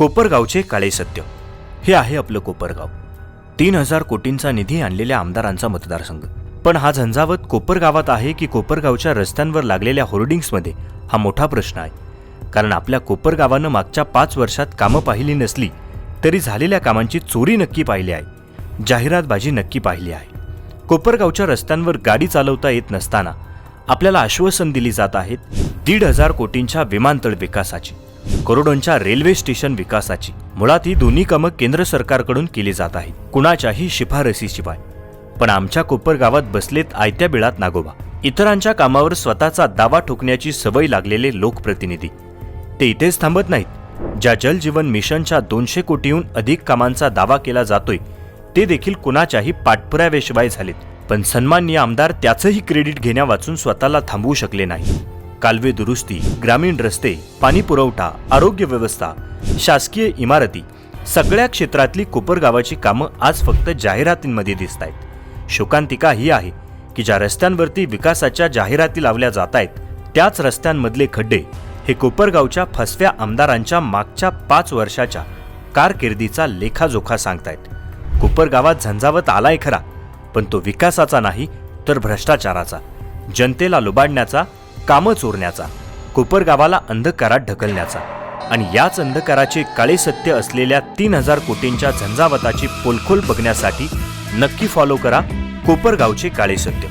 कोपरगावचे काळे सत्य. हे आहे आपलं कोपरगाव. तीन हजार कोटींचा निधी आणलेल्या आमदारांचा मतदारसंघ. पण हा झंझावत कोपरगावात आहे की कोपरगावच्या रस्त्यांवर लागलेल्या होर्डिंग्समध्ये हा मोठा प्रश्न आहे. कारण आपल्या कोपरगावानं मागच्या पाच वर्षात कामं पाहिली नसली तरी झालेल्या कामांची चोरी नक्की पाहिली आहे. जाहिरातबाजी नक्की पाहिली आहे. कोपरगावच्या रस्त्यांवर गाडी चालवता येत नसताना आपल्याला आश्वासन दिली जात आहेत दीड हजार कोटींच्या विमानतळ विकासाची. करोडोंच्या रेल्वे स्टेशन विकासाची. मुळात ही दोन्ही कामं केंद्र सरकारकडून केली जात आहेत. कुणाच्याही शिफारसीशिवाय. पण आमच्या कोपर गावात बसलेत आयत्या बिळात नागोबा. इतरांच्या कामावर स्वतःचा दावा ठोकण्याची सवय लागलेले लोकप्रतिनिधी. ते इथेच थांबत नाहीत. ज्या जल जीवन मिशनच्या दोनशे कोटीहून अधिक कामांचा दावा केला जातोय ते देखील कुणाच्याही पाठपुराव्याशिवाय झालेत. पण सन्माननीय आमदार त्याचंही क्रेडिट घेण्या वाचून स्वतःला थांबवू शकले नाही कालवे दुरुस्ती ग्रामीण रस्ते पाणी पुरवठा आरोग्य व्यवस्था शासकीय इमारती सगळ्या क्षेत्रातली कोपरगावाची कामं आज फक्त जाहिरातींमध्ये दिसत आहेत. शोकांतिका ही आहे की ज्या रस्त्यांवरती विकासाच्या जाहिराती लावल्या जात आहेत त्याच रस्त्यांमधले खड्डे हे कोपरगावच्या फसव्या आमदारांच्या मागच्या पाच वर्षाच्या कारकिर्दीचा लेखाजोखा सांगतायत. कोपरगावात झंझावत आलाय खरा पण तो विकासाचा नाही तर भ्रष्टाचाराचा. जनतेला लुबाडण्याचा कामं चोरण्याचा कोपरगावाला अंधकारात ढकलण्याचा आणि याच अंधकाराचे काळे सत्य असलेल्या तीन हजार कोटींच्या झंझावताची पोलखोल बघण्यासाठी नक्की फॉलो करा कोपरगावचे काळे सत्य.